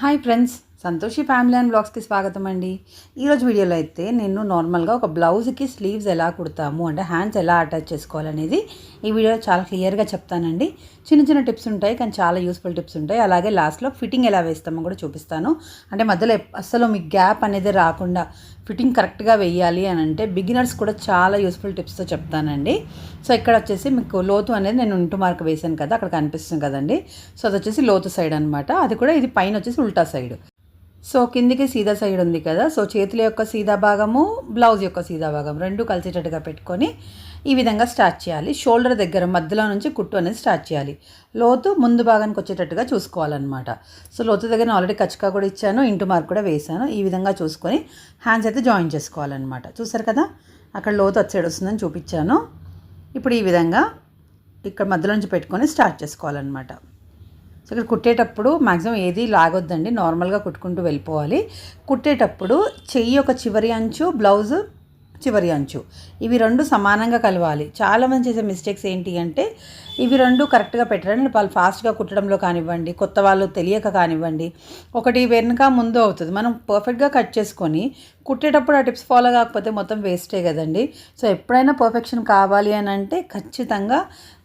Hi friends, Santoshi family and బ్లాగ్స్కి స్వాగతం అండి. ఈరోజు వీడియోలో అయితే నేను నార్మల్గా ఒక బ్లౌజ్కి స్లీవ్స్ ఎలా కుడతాము అంటే హ్యాండ్స్ ఎలా అటాచ్ చేసుకోవాలనేది ఈ వీడియోలో చాలా క్లియర్గా చెప్తానండి. చిన్న చిన్న టిప్స్ ఉంటాయి కానీ చాలా యూస్ఫుల్ టిప్స్ ఉంటాయి. అలాగే లాస్ట్లో ఫిట్టింగ్ ఎలా వేస్తామో కూడా చూపిస్తాను. అంటే మధ్యలో అస్సలు మీకు గ్యాప్ అనేది రాకుండా ఫిట్టింగ్ కరెక్ట్గా వేయాలి అని అంటే బిగినర్స్ కూడా చాలా యూస్ఫుల్ టిప్స్తో చెప్తానండి. సో ఇక్కడ వచ్చేసి మీకు లోతు అనేది నేను ఇంటూ మార్క్ వేసాను కదా అక్కడ కనిపిస్తుంది కదండి. సో అది వచ్చేసి లోతు సైడ్ అనమాట అది కూడా ఇది పైన వచ్చేసి ఉల్టా సైడ్. సో కిందికి సీదా సైడ్ ఉంది కదా సో చేతుల యొక్క సీదా భాగము బ్లౌజ్ యొక్క సీదా భాగం రెండు కలిసేటట్టుగా పెట్టుకొని ఈ విధంగా స్టార్ట్ చేయాలి. షోల్డర్ దగ్గర మధ్యలో నుంచి కుట్టు అనేది స్టార్ట్ చేయాలి. లోతు ముందు భాగానికి వచ్చేటట్టుగా చూసుకోవాలన్నమాట. సో లోతు దగ్గర ఆల్రెడీ కచ్చకా కూడా ఇచ్చాను ఇంటు మార్క్ కూడా వేసాను ఈ విధంగా చూసుకొని హ్యాండ్స్ అయితే జాయిన్ చేసుకోవాలన్నమాట. చూసారు కదా? అక్కడ లోతు వచ్చేడు వస్తుందని చూపించాను. ఇప్పుడు ఈ విధంగా ఇక్కడ మధ్యలో నుంచి పెట్టుకొని స్టార్ట్ చేసుకోవాలన్నమాట. సో ఇక్కడ కుట్టేటప్పుడు మ్యాక్సిమం ఏది లాగొద్దండి నార్మల్గా కుట్టుకుంటూ వెళ్ళిపోవాలి. కుట్టేటప్పుడు చెయ్యి ఒక చివరి అంచు బ్లౌజ్ చివరి అంచు. ఇవి రెండు సమానంగా కలవాలి. చాలామంది చేసే మిస్టేక్స్ ఏంటి అంటే ఇవి రెండు కరెక్ట్గా పెట్టడం వాళ్ళు ఫాస్ట్గా కుట్టడంలో కానివ్వండి కొత్త వాళ్ళు తెలియక కానివ్వండి ఒకటి వెనుక ముందు అవుతుంది. మనం పర్ఫెక్ట్గా కట్ చేసుకొని కుట్టేటప్పుడు ఆ టిప్స్ ఫాలో కాకపోతే మొత్తం వేస్టే కదండి. సో ఎప్పుడైనా పర్ఫెక్షన్ కావాలి అని అంటే ఖచ్చితంగా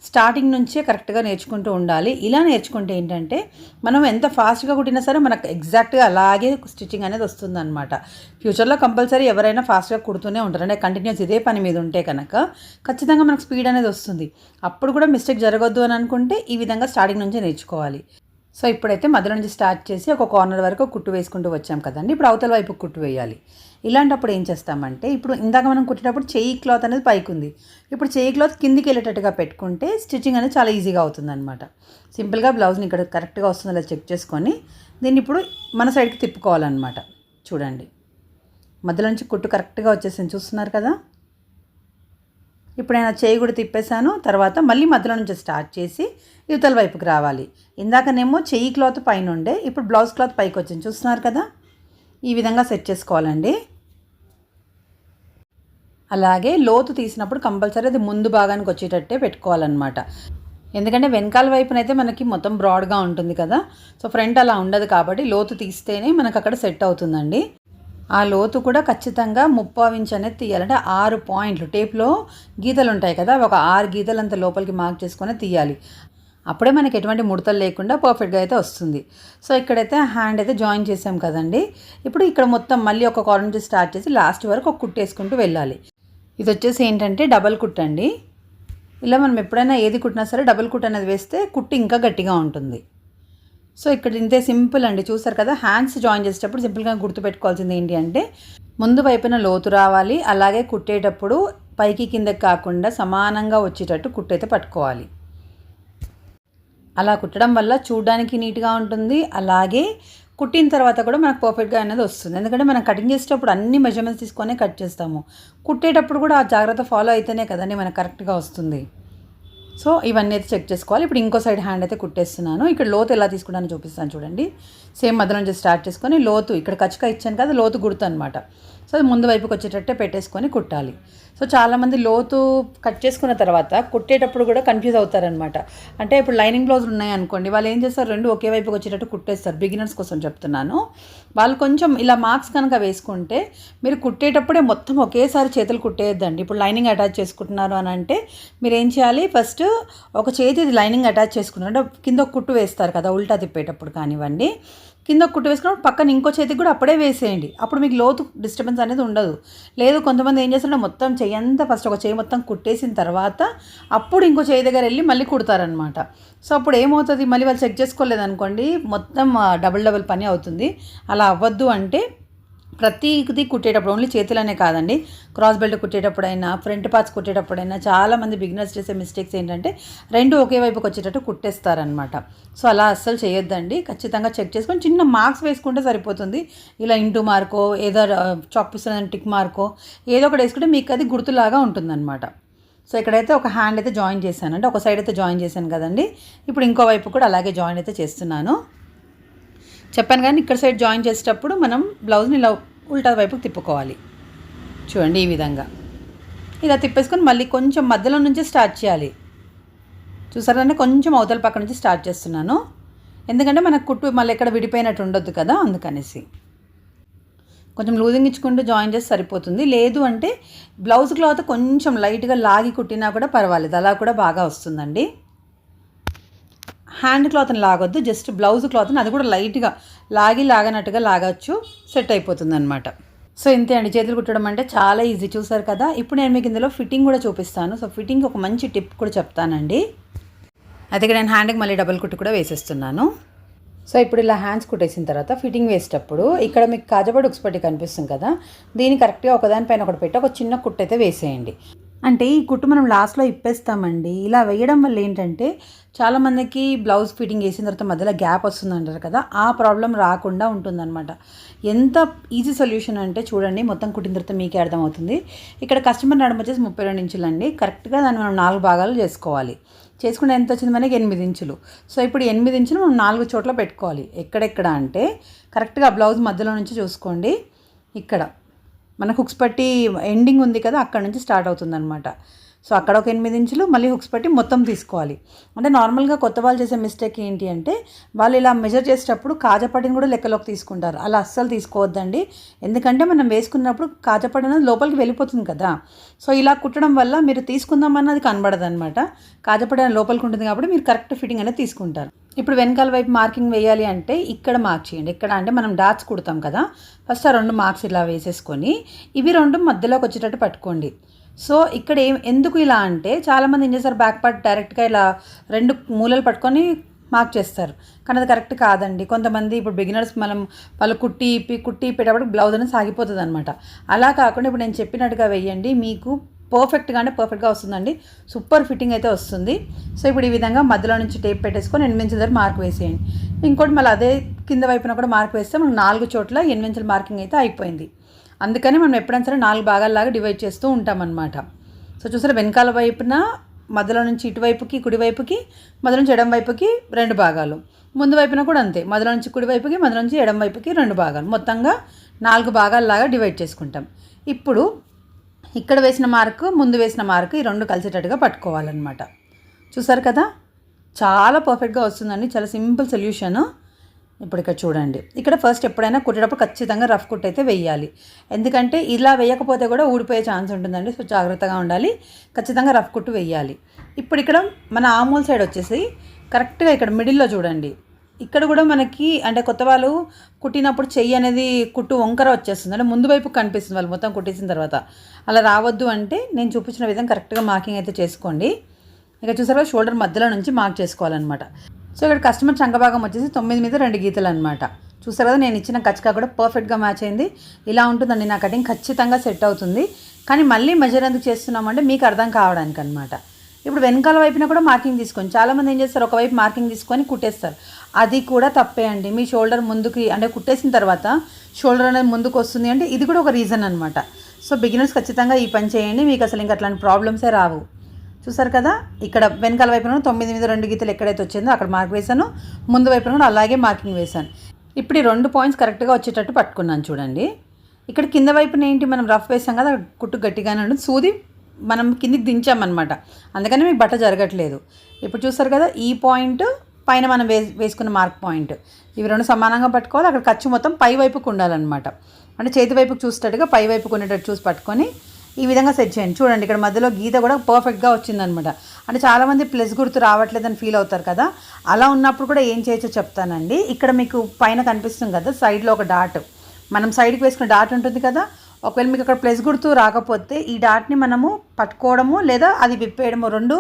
స్టార్టింగ్ నుంచే కరెక్ట్గా నేర్చుకుంటూ ఉండాలి. ఇలా నేర్చుకుంటే ఏంటంటే మనం ఎంత ఫాస్ట్గా కుట్టినా సరే మనకు ఎగ్జాక్ట్గా అలాగే స్టిచ్చింగ్ అనేది వస్తుందన్నమాట. ఫ్యూచర్లో కంపల్సరీ ఎవరైనా ఫాస్ట్గా కుడుతూనే ఉంటారు. అంటే కంటిన్యూస్ ఇదే పని మీద ఉంటే కనుక ఖచ్చితంగా మనకు స్పీడ్ అనేది వస్తుంది. అప్పుడు కూడా మిస్టేక్ జరగొద్దు అని అనుకుంటే ఈ విధంగా స్టార్టింగ్ నుంచే నేర్చుకోవాలి. సో ఇప్పుడైతే మధ్య నుంచి స్టార్ట్ చేసి ఒక కార్నర్ వరకు కుట్టు వేసుకుంటూ వచ్చాం కదండి. ఇప్పుడు అవతల వైపు కుట్టు వేయాలి. ఇలాంటప్పుడు ఏం చేస్తామంటే ఇప్పుడు ఇందాక మనం కుట్టేటప్పుడు చెయ్యి క్లాత్ అనేది పైకి ఉంది ఇప్పుడు చెయ్యి క్లాత్ కిందికి వెళ్ళేటట్టుగా పెట్టుకుంటే స్టిచ్చింగ్ అనేది చాలా ఈజీగా అవుతుందన్నమాట. సింపుల్గా బ్లౌజ్ని ఇక్కడ కరెక్ట్గా వస్తుందో లేదో చెక్ చేసుకొని దీన్ని ఇప్పుడు మన సైడ్కి తిప్పుకోవాలన్నమాట. చూడండి. మధ్యలో నుంచి కుట్టు కరెక్ట్గా వచ్చేసింది. చూస్తున్నారు కదా? ఇప్పుడు నేను చేయి కూడా తిప్పేశాను. తర్వాత మళ్ళీ మధ్యలో నుంచి స్టార్ట్ చేసి యువతల వైపుకి రావాలి. ఇందాకనేమో చెయ్యి క్లాత్ పైన ఉండే ఇప్పుడు బ్లౌజ్ క్లాత్ పైకి వచ్చింది చూస్తున్నారు కదా? ఈ విధంగా సెట్ చేసుకోవాలండి. అలాగే లోతు తీసినప్పుడు కంపల్సరీ అది ముందు భాగానికి వచ్చేటట్టే పెట్టుకోవాలన్నమాట. ఎందుకంటే వెనకాల వైపునైతే మనకి మొత్తం బ్రాడ్గా ఉంటుంది కదా. సో ఫ్రంట్ అలా ఉండదు కాబట్టి లోతు తీస్తేనే మనకు అక్కడ సెట్ అవుతుందండి. ఆ లోతు కూడా ఖచ్చితంగా ముప్పావు ఇంచ్ అనేది తీయాలంటే ఆరు పాయింట్లు. టేప్లో గీతలు ఉంటాయి కదా ఒక ఆరు గీతలు అంత లోపలికి మార్క్ చేసుకొని తీయాలి. అప్పుడే మనకి ఎటువంటి ముడతలు లేకుండా పర్ఫెక్ట్గా అయితే వస్తుంది. సో ఇక్కడైతే హ్యాండ్ అయితే జాయిన్ చేసాం కదండి. ఇప్పుడు ఇక్కడ మొత్తం మళ్ళీ ఒక కార్నర్ నుంచి స్టార్ట్ చేసి లాస్ట్ వరకు ఒక కుట్టేసుకుంటూ వెళ్ళాలి. ఇది వచ్చేసి ఏంటంటే డబల్ కుట్ అండి. ఇలా మనం ఎప్పుడైనా ఏది కుట్టినా సరే డబల్ కుట్ అనేది వేస్తే కుట్టు ఇంకా గట్టిగా ఉంటుంది. సో ఇక్కడ ఇంతే సింపుల్ అండి. చూసారు కదా హ్యాండ్స్ జాయిన్ చేసేటప్పుడు సింపుల్గా గుర్తుపెట్టుకోవాల్సింది ఏంటి అంటే ముందు వైపున లోతు రావాలి అలాగే కుట్టేటప్పుడు పైకి కిందకి కాకుండా సమానంగా వచ్చేటట్టు కుట్టయితే పట్టుకోవాలి. అలా కుట్టడం వల్ల చూడడానికి నీట్గా ఉంటుంది అలాగే కుట్టిన తర్వాత కూడా మనకు పర్ఫెక్ట్గా అనేది వస్తుంది. ఎందుకంటే మనం కటింగ్ చేసేటప్పుడు అన్ని మెజర్మెంట్స్ తీసుకొని కట్ చేస్తాము. కుట్టేటప్పుడు కూడా ఆ జాగ్రత్త ఫాలో అయితేనే కదండి మనకు కరెక్ట్గా వస్తుంది. సో ఇవన్నీ అయితే చెక్ చేసుకోవాలి. ఇప్పుడు ఇంకో సైడ్ హ్యాండ్ అయితే కుట్టేస్తున్నాను. ఇక్కడ లోతు ఎలా తీసుకుంటానో చూపిస్తాను చూడండి. సేమ్ మధ్య నుంచి స్టార్ట్ చేసుకొని లోతు ఇక్కడ కచ్చక ఇచ్చాను కదా లోతు గుర్తు అనమాట సో అది ముందు వైపుకి వచ్చేటట్టే పెట్టేసుకొని కుట్టాలి. సో చాలామంది లోతు కట్ చేసుకున్న తర్వాత కుట్టేటప్పుడు కూడా కన్ఫ్యూజ్ అవుతారనమాట అంటే ఇప్పుడు లైనింగ్ బ్లౌజులు ఉన్నాయి అనుకోండి వాళ్ళు ఏం చేస్తారు? రెండు ఒకే వైపుకి వచ్చేటట్టు కుట్టేస్తారు. బిగినర్స్ కోసం చెప్తున్నాను. వాళ్ళు కొంచెం ఇలా మార్క్స్ కనుక వేసుకుంటే మీరు కుట్టేటప్పుడే మొత్తం ఒకేసారి చేతులు కుట్టేయద్దండి. ఇప్పుడు లైనింగ్ అటాచ్ చేసుకుంటున్నారు అని అంటే మీరు ఏం చేయాలి? ఫస్ట్ ఒక చేతి లైనింగ్ అటాచ్ చేసుకున్నారు. అంటే కింద ఒక కుట్టు వేస్తారు కదా ఉల్టా తిప్పేటప్పుడు కానివ్వండి. కింద కుట్టు వేసుకున్నప్పుడు పక్కన ఇంకో చేతికి కూడా అప్పుడే వేసేయండి. అప్పుడు మీకు లోతు డిస్టర్బెన్స్ అనేది ఉండదు. లేదు కొంతమంది ఏం చేస్తారంటే మొత్తం చెయ్యి అంతా ఫస్ట్ ఒక చేయి మొత్తం కుట్టేసిన తర్వాత అప్పుడు ఇంకో చేయి దగ్గర వెళ్ళి మళ్ళీ కుడతారనమాట సో అప్పుడు ఏమవుతుంది? మళ్ళీ వాళ్ళు చెక్ చేసుకోలేదు అనుకోండి మొత్తం డబుల్ డబుల్ పని అవుతుంది. అలా అవ్వద్దు అంటే ప్రతిది కుట్టేటప్పుడు ఓన్లీ చేతులనే కాదండి. క్రాస్ బెల్ట్ కుట్టేటప్పుడైనా ఫ్రంట్ పార్ట్స్ కుట్టేటప్పుడైనా చాలామంది బిగినర్స్ చేసే మిస్టేక్స్ ఏంటంటే రెండు ఒకే వైపుకి వచ్చేటట్టు కుట్టేస్తారనమాట సో అలా అస్సలు చేయొద్దండి. ఖచ్చితంగా చెక్ చేసుకొని చిన్న మార్క్స్ వేసుకుంటే సరిపోతుంది. ఇలా ఇంటూ మార్కో ఏదో చాక్ టిక్ మార్కో ఏదో ఒకటి వేసుకుంటే మీకు అది గుర్తులాగా ఉంటుందన్నమాట. సో ఇక్కడైతే ఒక హ్యాండ్ అయితే జాయిన్ చేశాను అంటే ఒక సైడ్ అయితే జాయిన్ చేశాను కదండి. ఇప్పుడు ఇంకో వైపు కూడా అలాగే జాయిన్ అయితే చేస్తున్నాను. చెప్పాను కానీ ఇక్కడ సైడ్ జాయిన్ చేసేటప్పుడు మనం బ్లౌజ్ని ఇలా ఉల్టా వైపుకు తిప్పుకోవాలి. చూడండి ఈ విధంగా. ఇలా తిప్పేసుకొని మళ్ళీ కొంచెం మధ్యలో నుంచి స్టార్ట్ చేయాలి. చూసారంటే కొంచెం అవతల పక్క నుంచి స్టార్ట్ చేస్తున్నాను. ఎందుకంటే మనకు కుట్టు మళ్ళీ ఎక్కడ విడిపోయినట్టు ఉండొద్దు కదా అందుకనేసి. కొంచెం లూజింగ్ ఇచ్చుకుంటూ జాయిన్ చేసి సరిపోతుంది. లేదు అంటే బ్లౌజ్ క్లాత్ కొంచెం లైట్గా లాగి కుట్టినా కూడా పర్వాలేదు. అలా కూడా బాగా వస్తుందండి. హ్యాండ్ క్లాత్ని లాగొద్దు జస్ట్ బ్లౌజ్ క్లాత్ని అది కూడా లైట్గా లాగి లాగనట్టుగా లాగచ్చు సెట్ అయిపోతుంది అనమాట సో ఇంతే అండి. చేతులు కుట్టడం అంటే చాలా ఈజీ. చూసారు కదా? ఇప్పుడు నేను మీకు ఇందులో ఫిట్టింగ్ కూడా చూపిస్తాను. సో ఫిట్టింగ్ ఒక మంచి టిప్ కూడా చెప్తానండి. అయితే నేను హ్యాండ్కి మళ్ళీ డబల్ కుట్టు కూడా వేసేస్తున్నాను. సో ఇప్పుడు ఇలా హ్యాండ్స్ కుట్టేసిన తర్వాత ఫిట్టింగ్ వేసేటప్పుడు ఇక్కడ మీకు కాజపడి ఉక్స్పట్టి కనిపిస్తుంది కదా? దీన్ని కరెక్ట్గా ఒకదానిపైన ఒకటి పెట్టి ఒక చిన్న కుట్టు అయితే వేసేయండి. అంటే ఈ కుట్టు మనం లాస్ట్లో ఇప్పేస్తామండి. ఇలా వేయడం వల్ల ఏంటంటే చాలామందికి బ్లౌజ్ ఫిట్టింగ్ వేసిన తర్వాత మధ్యలో గ్యాప్ వస్తుంది అంటారు కదా ఆ ప్రాబ్లం రాకుండా ఉంటుందన్నమాట. ఎంత ఈజీ సొల్యూషన్ అంటే చూడండి మొత్తం కుట్టిన తర్వాత మీకే అర్థమవుతుంది. ఇక్కడ కస్టమర్ నడుము వచ్చేసి ముప్పై రెండు ఇంచులు అండి కరెక్ట్గా దాన్ని మనం నాలుగు భాగాలు చేసుకోవాలి. చేసుకుంటే ఎంత వచ్చింది మనకి ఎనిమిది ఇంచులు. సో ఇప్పుడు ఎనిమిది ఇంచులు మనం నాలుగు చోట్ల పెట్టుకోవాలి. ఎక్కడెక్కడ అంటే కరెక్ట్గా బ్లౌజ్ మధ్యలో నుంచి చూసుకోండి. ఇక్కడ మన హుక్స్ పట్టి ఎండింగ్ ఉంది కదా అక్కడ నుంచి స్టార్ట్ అవుతుంది అనమాట సో అక్కడ ఒక ఎనిమిది ఇంచులు మళ్ళీ హుక్స్ పట్టి మొత్తం తీసుకోవాలి. అంటే నార్మల్గా కొత్త వాళ్ళు చేసే మిస్టేక్ ఏంటి అంటే వాళ్ళు ఇలా మెజర్ చేసేటప్పుడు కాజపట్టిని కూడా లెక్కలోకి తీసుకుంటారు. అలా అస్సలు తీసుకోవద్దండి. ఎందుకంటే మనం వేసుకున్నప్పుడు కాజపట్టి అనేది లోపలికి వెళ్ళిపోతుంది కదా. సో ఇలా కుట్టడం వల్ల మీరు తీసుకుందామన్నది కనబడదు అనమాట కాజపడి అనేది లోపలికి ఉంటుంది కాబట్టి మీరు కరెక్ట్ ఫిట్టింగ్ అనేది తీసుకుంటారు. ఇప్పుడు వెనకాల వైపు మార్కింగ్ వేయాలి అంటే ఇక్కడ మార్క్ చేయండి. ఇక్కడ అంటే మనం డాట్స్ కుడతాం కదా. ఫస్ట్ ఆ రెండు మార్క్స్ ఇలా వేసేసుకొని ఇవి రెండు మధ్యలోకి వచ్చేటట్టు పట్టుకోండి. సో ఇక్కడ ఏం ఎందుకు ఇలా అంటే చాలామంది ఏం చేస్తారు? బ్యాక్ పార్ట్ డైరెక్ట్గా ఇలా రెండు మూలలు పట్టుకొని మార్క్ చేస్తారు. కానీ అది కరెక్ట్ కాదండి. కొంతమంది ఇప్పుడు బిగినర్స్ మనం వాళ్ళు కుట్టి ఇప్పి కుట్టి ఇప్పేటప్పుడు బ్లౌజ్ అనేది సాగిపోతుంది అనమాట అలా కాకుండా ఇప్పుడు నేను చెప్పినట్టుగా వేయండి. మీకు పర్ఫెక్ట్గానే పర్ఫెక్ట్గా వస్తుందండి. సూపర్ ఫిట్టింగ్ అయితే వస్తుంది. సో ఇప్పుడు ఈ విధంగా మధ్యలో నుంచి టేప్ పెట్టేసుకొని ఎనిమిది దగ్గర మార్క్ వేసేయండి. ఇంకోటి మళ్ళీ అదే కింద వైపున కూడా మార్క్ వేస్తే మనకు నాలుగు చోట్ల ఎనిమిది మార్కింగ్ అయితే అయిపోయింది. అందుకని మనం ఎప్పుడైనా సరే నాలుగు భాగాల్లాగా డివైడ్ చేస్తూ ఉంటామన్నమాట. సో చూసారా వెనకాల వైపున మధ్యలో నుంచి ఇటువైపుకి కుడివైపుకి మధ్య నుంచి ఎడం వైపుకి రెండు భాగాలు. ముందు వైపున కూడా అంతే. మధ్యలో నుంచి కుడివైపుకి మధ్య నుంచి ఎడం వైపుకి రెండు భాగాలు. మొత్తంగా నాలుగు భాగాల్లాగా డివైడ్ చేసుకుంటాం. ఇప్పుడు ఇక్కడ వేసిన మార్కు ముందు వేసిన మార్కు ఈ రెండు కలిసేటట్టుగా పట్టుకోవాలన్నమాట. చూసారు కదా? చాలా పర్ఫెక్ట్గా వస్తుందండి. చాలా సింపుల్ సొల్యూషన్ ఇప్పుడు ఇక్కడ చూడండి. ఇక్కడ ఫస్ట్ ఎప్పుడైనా కుట్టేటప్పుడు ఖచ్చితంగా రఫ్ కుట్ అయితే వేయాలి. ఎందుకంటే ఇలా వేయకపోతే కూడా ఊడిపోయే ఛాన్స్ ఉంటుందండి. సో జాగ్రత్తగా ఉండాలి. ఖచ్చితంగా రఫ్ కుట్టు వేయాలి. ఇప్పుడు ఇక్కడ మన ఆమూల్ సైడ్ వచ్చేసి కరెక్ట్గా ఇక్కడ మిడిల్లో చూడండి. ఇక్కడ కూడా మనకి అంటే కొత్త వాళ్ళు కుట్టినప్పుడు చెయ్యి అనేది కుట్టు వంకర వచ్చేస్తుంది. అంటే ముందు వైపు కనిపిస్తుంది వాళ్ళు మొత్తం కుట్టేసిన తర్వాత. అలా రావద్దు అంటే నేను చూపించిన విధంగా కరెక్ట్గా మార్కింగ్ అయితే చేసుకోండి. ఇక చూసారా షోల్డర్ మధ్యలో నుంచి మార్క్ చేసుకోవాలన్నమాట. సో ఇక్కడ కస్టమర్ చంకభాగం వచ్చేసి తొమ్మిది మీద రెండు గీతలు అనమాట చూసారు కదా నేను ఇచ్చిన కచ్చకా కూడా పర్ఫెక్ట్గా మ్యాచ్ అయింది. ఇలా ఉంటుందండి నా కటింగ్ ఖచ్చితంగా సెట్ అవుతుంది. కానీ మళ్ళీ మెజర్ ఎందుకు చేస్తున్నామంటే మీకు అర్థం కావడానికి అనమాట ఇప్పుడు వెనకాల వైపున కూడా మార్కింగ్ తీసుకొని చాలామంది ఏం చేస్తారు? ఒకవైపు మార్కింగ్ తీసుకొని కుట్టేస్తారు. అది కూడా తప్పే అండి. మీ షోల్డర్ ముందుకి అంటే కుట్టేసిన తర్వాత షోల్డర్ అనేది ముందుకు వస్తుంది అంటే ఇది కూడా ఒక రీజన్ అనమాట సో బిగినర్స్ ఖచ్చితంగా ఈ పని చేయండి. మీకు అసలు ఇంకా అట్లాంటి ప్రాబ్లమ్సే రావు. చూసారు కదా? ఇక్కడ వెనకాల వైపున తొమ్మిది మీద రెండు గీతలు ఎక్కడైతే వచ్చిందో అక్కడ మార్క్ వేశాను. ముందు వైపున కూడా అలాగే మార్కింగ్ వేశాను. ఇప్పుడు ఈ రెండు పాయింట్స్ కరెక్ట్గా వచ్చేటట్టు పట్టుకున్నాను చూడండి. ఇక్కడ కింద వైపున ఏంటి? మనం రఫ్ వేసాం కదా కుట్టు గట్టిగానే ఉంటుంది సూది మనం కిందికి దించామన్నమాట. అందుకని మీకు బట్ట జరగట్లేదు. ఇప్పుడు చూసారు కదా ఈ పాయింట్ పైన మనం వే వేసుకున్న మార్క్ పాయింట్. ఇవి రెండు సమానంగా పట్టుకోవాలి. అక్కడ ఖర్చు మొత్తం పై వైపుకు ఉండాలన్నమాట. అంటే చేతి వైపుకు చూసేటట్టుగా పై వైపుకు ఉండేటట్టు చూసి పట్టుకొని ఈ విధంగా సెట్ చేయండి. చూడండి ఇక్కడ మధ్యలో గీత కూడా పర్ఫెక్ట్గా వచ్చిందనమాట అంటే చాలామంది ప్లస్ గుర్తు రావట్లేదని ఫీల్ అవుతారు కదా. అలా ఉన్నప్పుడు కూడా ఏం చేయొచ్చో చెప్తానండి. ఇక్కడ మీకు పైన కనిపిస్తుంది కదా సైడ్లో ఒక డాట్ మనం సైడ్కి వేసుకున్న డాట్ ఉంటుంది కదా. ఒకవేళ మీకు అక్కడ ప్లస్ గుర్తు రాకపోతే ఈ డాట్ని మనము పట్టుకోవడము లేదా అది విప్పేయడము రెండు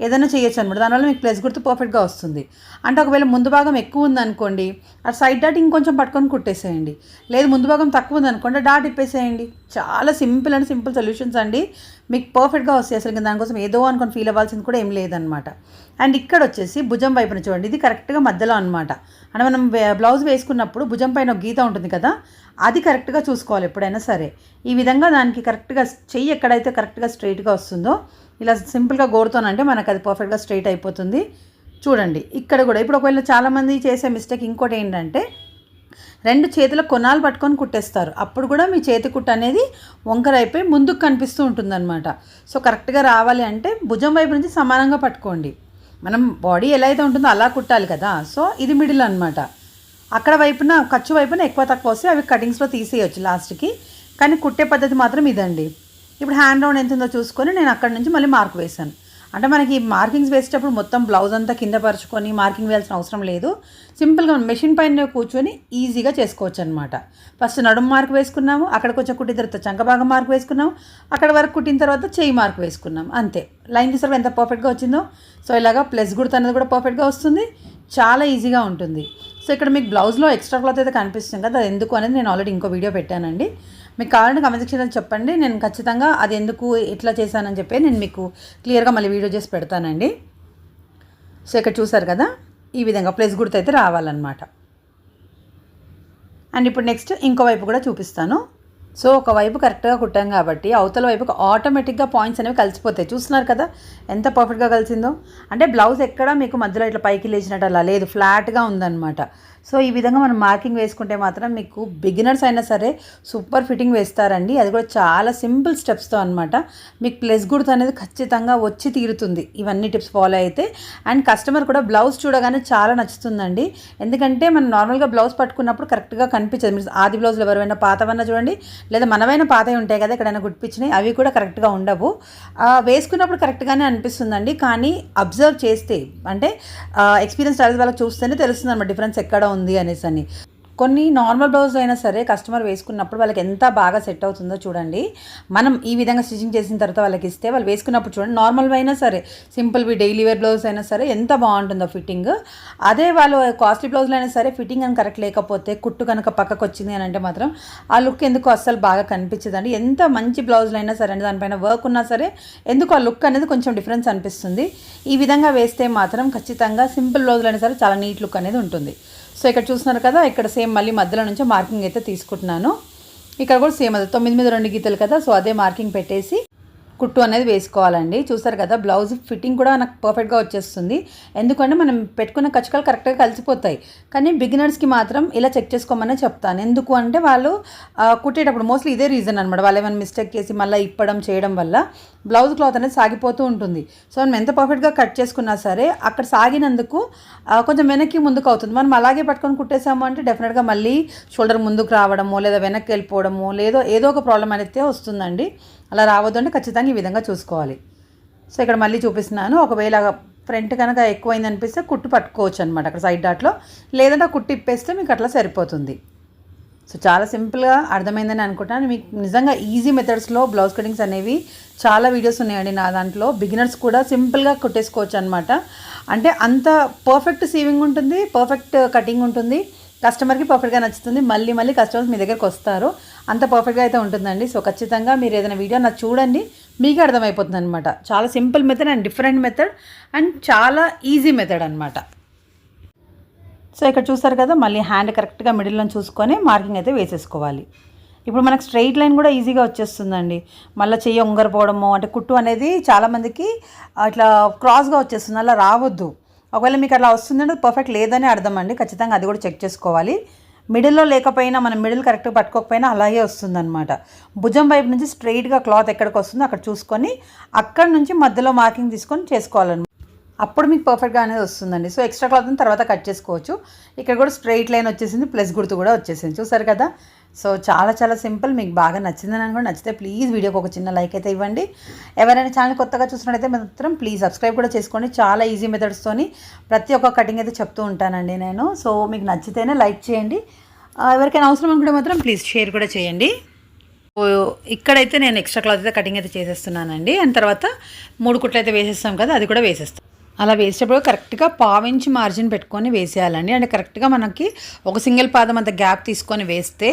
ఏదైనా చేయొచ్చు అనమాట దానివల్ల మీకు ప్లస్ గుర్తు పర్ఫెక్ట్గా వస్తుంది. అంటే ఒకవేళ ముందు భాగం ఎక్కువ ఉందనుకోండి ఆ సైడ్ డాట్ ఇంకొంచెం పట్టుకొని కుట్టేసేయండి. లేదు ముందు భాగం తక్కువ ఉందనుకోండి డాట్ ఇప్పేసేయండి. చాలా సింపుల్ అండ్ సింపుల్ సొల్యూషన్స్ అండి. మీకు పర్ఫెక్ట్గా వస్తాయి. అసలు ఇంకా దానికోసం ఏదో అనుకొని ఫీల్ అవ్వాల్సింది కూడా ఏం లేదనమాట అండ్ ఇక్కడ వచ్చేసి భుజం వైపున చూడండి. ఇది కరెక్ట్గా మధ్యలో అనమాట అంటే మనం బ్లౌజ్ వేసుకున్నప్పుడు భుజం పైన ఒక గీత ఉంటుంది కదా అది కరెక్ట్గా చూసుకోవాలి ఎప్పుడైనా సరే. ఈ విధంగా దానికి కరెక్ట్గా చెయ్యి ఎక్కడైతే కరెక్ట్గా స్ట్రైట్గా వస్తుందో ఇలా సింపుల్గా గోరుతోనంటే మనకు అది పర్ఫెక్ట్గా స్ట్రైట్ అయిపోతుంది. చూడండి ఇక్కడ కూడా ఇప్పుడు ఒకవేళ చాలామంది చేసే మిస్టేక్ ఇంకోటి ఏంటంటే రెండు చేతుల కొనాలు పట్టుకొని కుట్టేస్తారు. అప్పుడు కూడా మీ చేతి కుట్ట అనేది వంకరైపోయి ముందుకు కనిపిస్తూ ఉంటుందన్నమాట. సో కరెక్ట్గా రావాలి అంటే భుజం వైపు నుంచి సమానంగా పట్టుకోండి. మనం బాడీ ఎలా అయితే ఉంటుందో అలా కుట్టాలి కదా. సో ఇది మిడిల్ అనమాట అక్కడ వైపున ఖర్చు వైపున ఎక్కువ తక్కువ వస్తే అవి కటింగ్స్లో తీసేయచ్చు లాస్ట్కి. కానీ కుట్టే పద్ధతి మాత్రం ఇదండి. ఇప్పుడు హ్యాండ్ రౌండ్ ఎంత ఉందో చూసుకొని నేను అక్కడ నుంచి మళ్ళీ మార్క్ వేశాను. అంటే మనకి మార్కింగ్స్ వేసేటప్పుడు మొత్తం బ్లౌజ్ అంతా కింద పరుచుకొని మార్కింగ్ వేయాల్సిన అవసరం లేదు. సింపుల్గా మెషిన్ పైన కూర్చొని ఈజీగా చేసుకోవచ్చు అనమాట ఫస్ట్ నడుము మార్క్ వేసుకున్నాము అక్కడ కొంచెం కుట్టిన తర్వాత చంకభాగం మార్క్ వేసుకున్నాము అక్కడ వరకు కుట్టిన తర్వాత చేయి మార్క్ వేసుకున్నాం అంతే. లైన్ చూసారు ఎంత పర్ఫెక్ట్గా వచ్చిందో సో ఇలాగా ప్లస్ గుర్తు అనేది కూడా పర్ఫెక్ట్గా వస్తుంది. చాలా ఈజీగా ఉంటుంది. సో ఇక్కడ మీకు బ్లౌజ్లో ఎక్స్ట్రా క్లాత్ అయితే కనిపిస్తుంది కదా అది ఎందుకు అనేది నేను ఆల్రెడీ ఇంకో వీడియో పెట్టానండి. మీకు కావాలంటే కమెంట్ సెక్షన్లో చెప్పండి. నేను ఖచ్చితంగా అది ఎందుకు ఎట్లా చేశానని చెప్పి నేను మీకు క్లియర్గా మళ్ళీ వీడియో చేసి పెడతానండి. సో ఇక్కడ చూసారు కదా? ఈ విధంగా ప్లస్ గుర్తు అయితే రావాలన్నమాట. అండ్ ఇప్పుడు నెక్స్ట్ ఇంకో వైపు కూడా చూపిస్తాను. సో ఒకవైపు కరెక్ట్గా కుట్టాం కాబట్టి అవతల వైపుకి ఆటోమేటిక్గా పాయింట్స్ అనేవి కలిసిపోతాయి. చూస్తున్నారు కదా? ఎంత పర్ఫెక్ట్గా కలిసిందో. అంటే బ్లౌజ్ ఎక్కడ మీకు మధ్యలో ఇట్లా పైకి లేచినట్టు అలా లేదు. ఫ్లాట్గా ఉందన్నమాట. సో ఈ విధంగా మనం మార్కింగ్ వేసుకుంటే మాత్రం మీకు బిగినర్స్ అయినా సరే సూపర్ ఫిట్టింగ్ వేస్తారండి. అది కూడా చాలా సింపుల్ స్టెప్స్తో అనమాట మీకు ప్లస్ గుర్తు అనేది ఖచ్చితంగా వచ్చి తీరుతుంది. ఇవన్నీ టిప్స్ ఫాలో అయితే. అండ్ కస్టమర్ కూడా బ్లౌజ్ చూడగానే చాలా నచ్చుతుందండి. ఎందుకంటే మనం నార్మల్గా బ్లౌజ్ పట్టుకున్నప్పుడు కరెక్ట్గా కనిపించదు. మీరు ఆది బ్లౌజ్లు ఎవరైనా పాతవన్నా చూడండి లేదా మనవైన పాతవి ఉంటాయి కదా ఎక్కడైనా గుర్తిపించినాయి అవి కూడా కరెక్ట్గా ఉండవు. వేసుకున్నప్పుడు కరెక్ట్గానే అనిపిస్తుందండి. కానీ అబ్జర్వ్ చేస్తే అంటే ఎక్స్పీరియన్స్ వాళ్ళకి చూస్తేనే తెలుస్తుంది అనమాట డిఫరెన్స్ ఎక్కడ ఉంది అనేసి అని. కొన్ని నార్మల్ బ్లౌజ్ అయినా సరే కస్టమర్ వేసుకున్నప్పుడు వాళ్ళకి ఎంత బాగా సెట్ అవుతుందో చూడండి. మనం ఈ విధంగా స్టిచ్చింగ్ చేసిన తర్వాత వాళ్ళకి ఇస్తే వాళ్ళు వేసుకున్నప్పుడు చూడండి నార్మల్ అయినా సరే సింపుల్వి డైలీ వేర్ బ్లౌజ్ అయినా సరే ఎంత బాగుంటుందో ఫిట్టింగ్ అదే వాళ్ళు కాస్ట్లీ బ్లౌజ్లో అయినా సరే ఫిట్టింగ్ అని కరెక్ట్ లేకపోతే కుట్టు కనుక పక్కకు వచ్చింది అని అంటే మాత్రం ఆ లుక్ ఎందుకు అస్సలు బాగా కనిపించదండి? ఎంత మంచి బ్లౌజ్లు అయినా సరే అండి దానిపైన వర్క్ ఉన్నా సరే ఎందుకు ఆ లుక్ అనేది కొంచెం డిఫరెన్స్ అనిపిస్తుంది. ఈ విధంగా వేస్తే మాత్రం ఖచ్చితంగా సింపుల్ బ్లౌజ్లు అయినా సరే చాలా నీట్ లుక్ అనేది ఉంటుంది. సో ఇక్కడ చూస్తున్నారు కదా ఇక్కడ సేమ్ మళ్ళీ మధ్యలో నుంచి మార్కింగ్ అయితే తీసుకుంటున్నాను. ఇక్కడ కూడా సేమ్ అదే తొమ్మిది మీద రెండు గీతలు కదా సో అదే మార్కింగ్ పెట్టేసి కుట్టు అనేది వేసుకోవాలండి. చూసారు కదా బ్లౌజ్ ఫిట్టింగ్ కూడా నాకు పర్ఫెక్ట్గా వచ్చేస్తుంది. ఎందుకంటే మనం పెట్టుకున్న కచకాలు కరెక్ట్గా కలిసిపోతాయి. కానీ బిగినర్స్కి మాత్రం ఇలా చెక్ చేసుకోమని చెప్తాను. ఎందుకు అంటే వాళ్ళు కుట్టేటప్పుడు మోస్ట్లీ ఇదే రీజన్ అనమాట వాళ్ళు ఏమైనా మిస్టేక్ చేసి మళ్ళీ ఇప్పడం చేయడం వల్ల బ్లౌజ్ క్లాత్ అనేది సాగిపోతూ ఉంటుంది. సో మనం ఎంత పర్ఫెక్ట్గా కట్ చేసుకున్నా సరే అక్కడ సాగినందుకు కొంచెం వెనక్కి ముందుకు అవుతుంది. మనం అలాగే పట్టుకొని కుట్టేసాము అంటే డెఫినెట్గా మళ్ళీ షోల్డర్ ముందుకు రావడము లేదా వెనక్కి వెళ్ళిపోవడము లేదో ఏదో ఒక ప్రాబ్లం అనేది వస్తుందండి. అలా రావద్దు అంటే ఖచ్చితంగా ఈ విధంగా చూసుకోవాలి. సో ఇక్కడ మళ్ళీ చూపిస్తున్నాను. ఒకవేళ ఫ్రంట్ కనుక ఎక్కువైంది అనిపిస్తే కుట్టు పట్టుకోవచ్చు అనమాట అక్కడ సైడ్ డాట్లో. లేదంటే కుట్టు ఇప్పేస్తే మీకు అట్లా సరిపోతుంది. సో చాలా సింపుల్గా అర్థమైందని అనుకుంటాను మీకు నిజంగా ఈజీ మెథడ్స్లో బ్లౌజ్ కటింగ్స్ అనేవి చాలా వీడియోస్ ఉన్నాయండి నా దాంట్లో. బిగినర్స్ కూడా సింపుల్గా కుట్టేసుకోవచ్చు అనమాట అంటే అంత పర్ఫెక్ట్ సీవింగ్ ఉంటుంది పర్ఫెక్ట్ కటింగ్ ఉంటుంది. కస్టమర్కి పర్ఫెక్ట్గా నచ్చుతుంది. మళ్ళీ మళ్ళీ కస్టమర్స్ మీ దగ్గరకు వస్తారు. అంత పర్ఫెక్ట్గా అయితే ఉంటుందండి. సో ఖచ్చితంగా మీరు ఏదైనా వీడియో నాకు చూడండి మీకు అర్థమైపోతుంది అనమాట చాలా simple method and different method and చాలా ఈజీ మెథడ్ అనమాట సో ఇక్కడ చూసారు కదా మళ్ళీ హ్యాండ్ కరెక్ట్గా మిడిల్లో చూసుకొని మార్కింగ్ అయితే వేసేసుకోవాలి. ఇప్పుడు మనకు స్ట్రైట్ లైన్ కూడా ఈజీగా వచ్చేస్తుందండి. మళ్ళీ చెయ్యి ఉంగరపోవడము అంటే కుట్టు అనేది చాలామందికి అట్లా క్రాస్గా వచ్చేస్తుంది అలా రావద్దు. ఒకవేళ మీకు అలా వస్తుందంటే పర్ఫెక్ట్ లేదని అర్థం అండి. ఖచ్చితంగా అది కూడా చెక్ చేసుకోవాలి. మిడిల్లో లేకపోయినా మనం మిడిల్ కరెక్ట్గా పట్టుకోకపోయినా అలాగే వస్తుందన్నమాట. భుజం వైపు నుంచి స్ట్రైట్గా క్లాత్ ఎక్కడికి వస్తుందో అక్కడ చూసుకొని అక్కడ నుంచి మధ్యలో మార్కింగ్ తీసుకొని చేసుకోవాలన్నమాట. అప్పుడు మీకు పర్ఫెక్ట్గా అనేది వస్తుందండి. సో ఎక్స్ట్రా క్లాత్ తర్వాత కట్ చేసుకోవచ్చు. ఇక్కడ కూడా స్ట్రైట్ లైన్ వచ్చేసింది ప్లస్ గుర్తు కూడా వచ్చేసింది. చూసారు కదా? సో చాలా చాలా సింపుల్ మీకు బాగా నచ్చిందని అనుకోండి. నచ్చితే ప్లీజ్ వీడియోకి ఒక చిన్న లైక్ అయితే ఇవ్వండి. ఎవరైనా ఛానల్ కొత్తగా చూసినట్టయితే మాత్రం ప్లీజ్ సబ్స్క్రైబ్ కూడా చేసుకోండి. చాలా ఈజీ మెథడ్స్తోని ప్రతి ఒక్క కటింగ్ అయితే చెప్తూ ఉంటానండి నేను. సో మీకు నచ్చితేనే లైక్ చేయండి. ఎవరికైనా అవసరం అనుకుంటే మాత్రం ప్లీజ్ షేర్ కూడా చేయండి. ఇక్కడైతే నేను ఎక్స్ట్రా క్లాత్ అయితే కటింగ్ అయితే చేసేస్తున్నానండి. అండ్ తర్వాత మూడు కుట్లు అయితే వేసేస్తాం కదా అది కూడా వేసేస్తాం. అలా వేసేటప్పుడు కరెక్ట్గా పావించి మార్జిన్ పెట్టుకొని వేసేయాలండి. అంటే కరెక్ట్గా మనకి ఒక సింగిల్ పాదం అంత గ్యాప్ తీసుకొని వేస్తే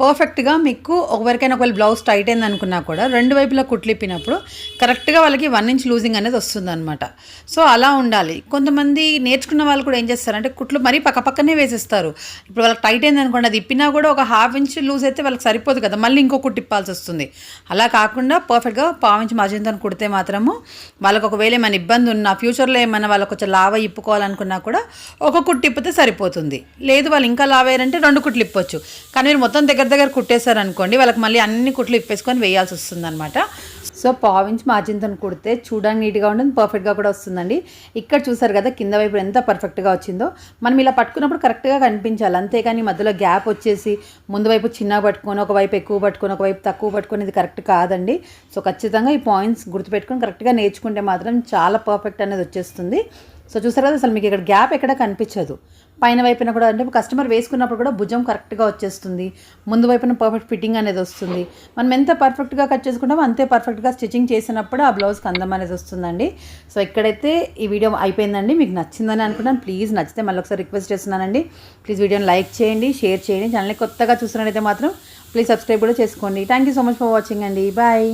పర్ఫెక్ట్గా మీకు ఎవరికైనా ఒకవేళ బ్లౌజ్ టైట్ అయింది అనుకున్నా కూడా రెండు వైపులా కుట్లిప్పినప్పుడు కరెక్ట్గా వాళ్ళకి వన్ ఇంచ్ లూజింగ్ అనేది వస్తుందన్నమాట. సో అలా ఉండాలి. కొంతమంది నేర్చుకున్న వాళ్ళు కూడా ఏం చేస్తారంటే కుట్లు మరీ పక్క పక్కనే వేసేస్తారు. ఇప్పుడు వాళ్ళకి టైట్ అయింది అనుకోండి అది ఇప్పినా కూడా ఒక హాఫ్ ఇంచ్ లూజ్ అయితే వాళ్ళకి సరిపోదు కదా మళ్ళీ ఇంకో కుట్టు ఇప్పాల్సి వస్తుంది. అలా కాకుండా పర్ఫెక్ట్గా పావు ఇంచ్ మార్జిన్తో కుడితే మాత్రము వాళ్ళకి ఒకవేళ ఏమైనా ఇబ్బంది ఉన్నా ఫ్యూచర్లో ఏమైనా వాళ్ళకి కొంచెం లావ ఇప్పుకోవాలనుకున్నా కూడా ఒక కుట్టు ఇప్పితే సరిపోతుంది. లేదు వాళ్ళు ఇంకా లావేయారంటే రెండు కుట్లు ఇప్పొచ్చు. కానీ మీరు మొత్తం దగ్గర దగ్గర దగ్గర కుట్టేశారు అనుకోండి వాళ్ళకి మళ్ళీ అన్ని కుట్లు ఇప్పేసుకొని వేయాల్సి వస్తుంది అనమాట సో పావించి మార్జిన్తో కుడితే చూడడానికి నీట్గా ఉంటుంది పర్ఫెక్ట్గా కూడా వస్తుందండి. ఇక్కడ చూసారు కదా కింద వైపు ఎంత పర్ఫెక్ట్గా వచ్చిందో. మనం ఇలా పట్టుకున్నప్పుడు కరెక్ట్గా కనిపించాలి. అంతేకాని మధ్యలో గ్యాప్ వచ్చేసి ముందు వైపు చిన్నగా పట్టుకొని ఒకవైపు ఎక్కువ పట్టుకొని ఒకవైపు తక్కువ పట్టుకొని ఇది కరెక్ట్ కాదండి. సో ఖచ్చితంగా ఈ పాయింట్స్ గుర్తుపెట్టుకొని కరెక్ట్గా నేర్చుకుంటే మాత్రం చాలా పర్ఫెక్ట్ అనేది వచ్చేస్తుంది. సో చూసారు కదా అసలు మీకు ఇక్కడ గ్యాప్ ఎక్కడ కనిపించదు. పైన వైపున కూడా అంటే కస్టమర్ వేసుకున్నప్పుడు కూడా భుజం కరెక్ట్గా వచ్చేస్తుంది. ముందు వైపున పర్ఫెక్ట్ ఫిట్టింగ్ అనేది వస్తుంది. మనం ఎంత పర్ఫెక్ట్గా కట్ చేసుకుంటామో అంతే పర్ఫెక్ట్గా స్టిచ్చింగ్ చేసినప్పుడు ఆ బ్లౌజ్కి అందం అనేది వస్తుందండి. సో ఇక్కడైతే ఈ వీడియో అయిపోయిందండి. మీకు నచ్చిందని అనుకున్నాను ప్లీజ్ నచ్చితే మళ్ళీ ఒకసారి రిక్వెస్ట్ చేస్తున్నానండి. ప్లీజ్ వీడియోని లైక్ చేయండి షేర్ చేయండి. ఛానల్ని కొత్తగా చూసినట్టయితే మాత్రం ప్లీజ్ సబ్స్క్రైబ్ కూడా చేసుకోండి. Thank you so much for watching అండి. బాయ్